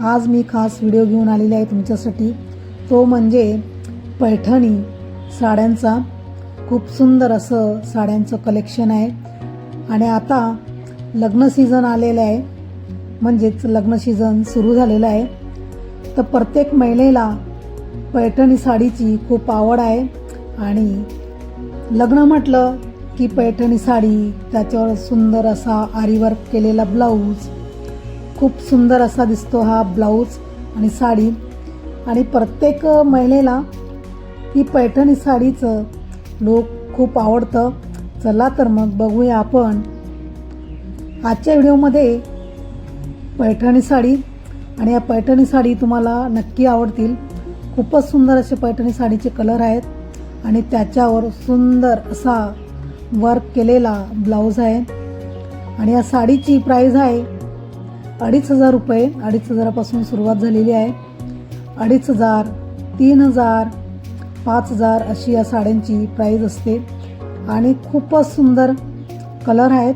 आज मी खास व्हिडिओ घेऊन आलेले आहे तुमच्यासाठी. तो म्हणजे पैठणी साड्यांचा. खूप सुंदर असं साड्यांचं कलेक्शन आहे. आणि आता लग्न सीझन आलेलं आहे. म्हणजेच लग्न सीझन सुरू झालेलं आहे. तर प्रत्येक महिलेला पैठणी साडीची खूप आवड आहे. आणि लग्न म्हटलं की पैठणी साडी त्याच्यावर सुंदर असा आरीवर्क केलेला ब्लाऊज खूप सुंदर असा दिसतो हा ब्लाऊज आणि साडी. आणि प्रत्येक महिलेला ही पैठणी साडीचं लोक खूप आवडतं. चला तर मग बघूया आपण आजच्या व्हिडिओमध्ये पैठणी साडी आणि या पैठणी साडी तुम्हाला नक्की आवडतील. खूपच सुंदर असे पैठणी साडीचे कलर आहेत आणि त्याच्यावर सुंदर असा वर्क केलेला ब्लाऊज आहे. आणि या साडीची प्राईज आहे अडीच हजार रुपये अडीच हजारापासून सुरुवात झालेली आहे. अडीच हजार तीन हजार पाच हजार अशी या साड्यांची प्राईज असते. आणि खूपच सुंदर कलर आहेत.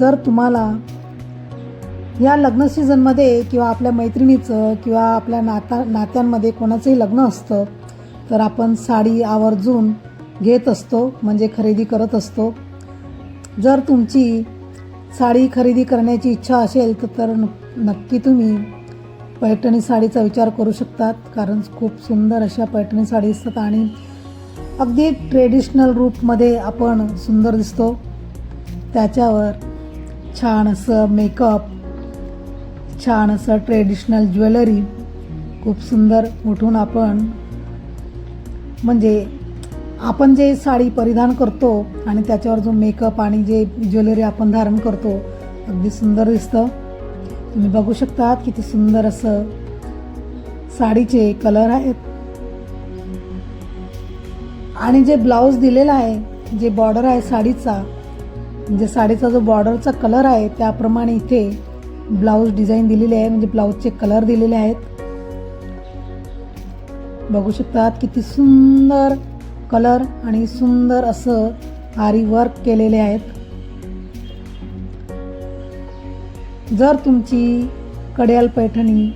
जर तुम्हाला या लग्न सीझनमध्ये किंवा आपल्या मैत्रिणीचं किंवा आपल्या नाता नात्यांमध्ये कोणाचंही लग्न असतं तर आपण साडी आवर्जून घेत असतो म्हणजे खरेदी करत असतो. जर तुमची साडी खरेदी करण्याची इच्छा असेल तर नक्की तुम्ही पैठणी साडीचा विचार करू शकतात कारण खूप सुंदर अशा पैठणी साडी असतात आणि अगदी ट्रेडिशनल रूपमध्ये आपण सुंदर दिसतो. त्याच्यावर छान असं मेकअप छान असं ट्रेडिशनल ज्वेलरी खूप सुंदर उठून आपण म्हणजे आपण जे साडी परिधान करतो आणि त्याच्यावर जो मेकअप आणि जे ज्वेलरी आपण धारण करतो अगदी सुंदर दिसतं. तुम्ही बघू शकता किती सुंदर असं साडीचे कलर आहेत. आणि जे ब्लाऊज दिलेला आहे जे बॉर्डर आहे साडीचा म्हणजे साडीचा जो बॉर्डरचा कलर आहे त्याप्रमाणे इथे ब्लाऊज डिझाईन दिलेली आहे म्हणजे ब्लाऊजचे कलर दिलेले आहेत. बघू शकतात किती सुंदर कलर आणि सुंदर असं आरी वर्क केलेले आहेत. जर तुमची कड्याल पैठणी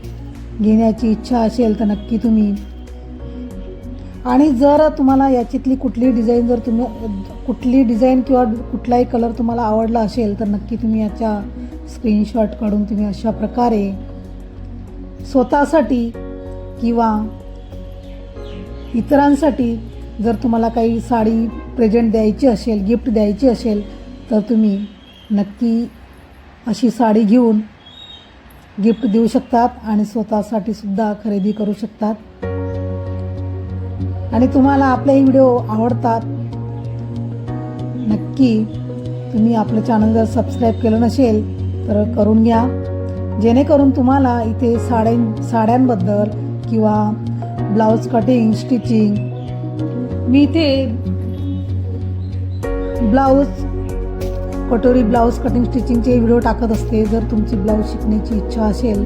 घेण्याची इच्छा असेल तर नक्की तुम्ही. आणि जर तुम्हाला याच्यातली कुठली डिझाईन जर तुम्ही कुठली डिझाईन किंवा कुठलाही कलर तुम्हाला आवडला असेल तर नक्की तुम्ही याच्या स्क्रीनशॉट काढून तुम्ही अशा प्रकारे स्वतःसाठी किंवा इतरांसाठी जर तुम्हाला काही साडी प्रेझेंट द्यायची असेल गिफ्ट द्यायची असेल तर तुम्ही नक्की अशी साडी घेऊन गिफ्ट देऊ शकतात आणि स्वतःसाठी सुद्धा खरेदी करू शकतात. आणि तुम्हाला आपले व्हिडिओ आवडतात नक्की तुम्ही आपलं चॅनल जर सबस्क्राईब केलं नसेल तर करून घ्या. जेणेकरून तुम्हाला इथे साड्यां साड्यांबद्दल किंवा ब्लाऊज कटिंग स्टिचिंग मी ते ब्लाऊज कटोरी ब्लाऊज कटिंग स्टिचिंगचे व्हिडिओ टाकत असते. जर तुमची ब्लाऊज शिकण्याची इच्छा असेल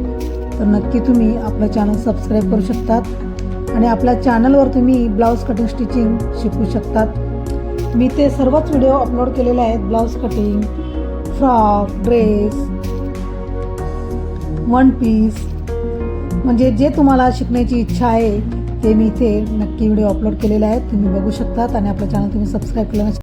तर नक्की तुम्ही आपलं चॅनल सबस्क्राईब करू शकतात. आणि आपल्या चॅनलवर तुम्ही ब्लाऊज कटिंग स्टिचिंग शिकू शकतात. मी ते सर्वच व्हिडिओ अपलोड केलेले आहेत. Blouse cutting frock dress one piece म्हणजे जे तुम्हाला शिकण्याची इच्छा आहे ते मी इथे नक्की व्हिडिओ अपलोड केलेले आहेत. तुम्ही बघू शकतात आणि आपलं चॅनल तुम्ही सबस्क्राईब केलं